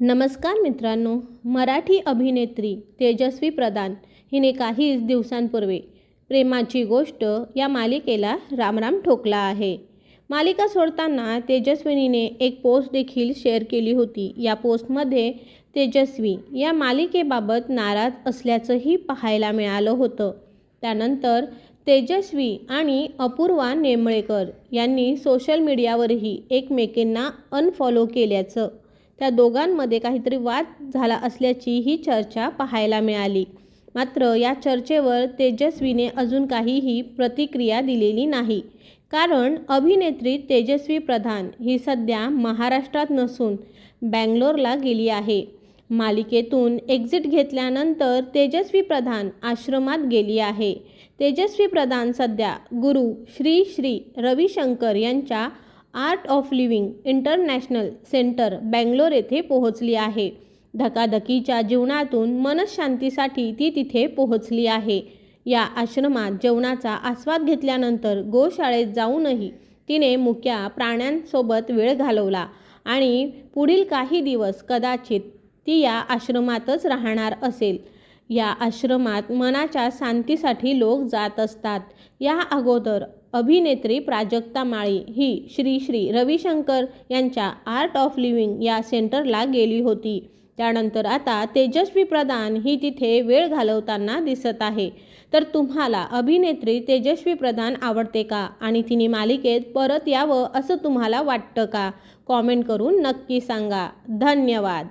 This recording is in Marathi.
नमस्कार मित्रांनो मराठी अभिनेत्री तेजस्वी प्रधान हिने काहीच दिवसांपूर्वी प्रेमाची गोष्ट या मालिकेला रामराम ठोकला आहे. मालिका सोडताना तेजस्विनीने एक पोस्ट देखील शेअर केली होती. या पोस्टमध्ये तेजस्वी या मालिकेबाबत नाराज असल्याचंही पाहायला मिळालं होतं. त्यानंतर तेजस्वी आणि अपूर्वा नेमळेकर यांनी सोशल मीडियावरही एकमेकींना अनफॉलो केल्याचं त्या दोघांमध्ये काहीतरी वाद झाला असल्याची ही चर्चा पाहायला मिळाली. मात्र या चर्चेवर तेजस्वीने अजून काहीही प्रतिक्रिया दिलेली नाही. कारण अभिनेत्री तेजस्वी प्रधान ही सध्या महाराष्ट्रात नसून बँगलोरला गेली आहे. मालिकेतून एक्झिट घेतल्यानंतर तेजस्वी प्रधान आश्रमात गेली आहे. तेजस्वी प्रधान सध्या गुरु श्री श्री रविशंकर यांच्या art of living international centre Bangalore येथे पोहोचली आहे. धकाधकीच्या जीवनातून मनशांतीसाठी ती तिथे पोहोचली आहे. या आश्रमात जेवणाचा आस्वाद घेतल्यानंतर गोशाळेत जाऊनही तिने मुक्या प्राण्यांसोबत वेळ घालवला आणि पुढील काही दिवस कदाचित ती या आश्रमातच राहणार असेल. या आश्रमात मनाच्या शांतीसाठी लोक जात असतात. या अगोदर अभिनेत्री प्राजक्ता माळी ही श्री श्री रविशंकर यांच्या आर्ट ऑफ लिव्हिंग या सेंटरला गेली होती. त्यानंतर आता तेजस्वी प्रधान ही तिथे वेळ घालवताना दिसत आहे. तर तुम्हाला अभिनेत्री तेजस्वी प्रधान आवडते का? आणि तिने मालिकेत परत यावं असं तुम्हाला वाटतं का? कॉमेंट करून नक्की सांगा. धन्यवाद.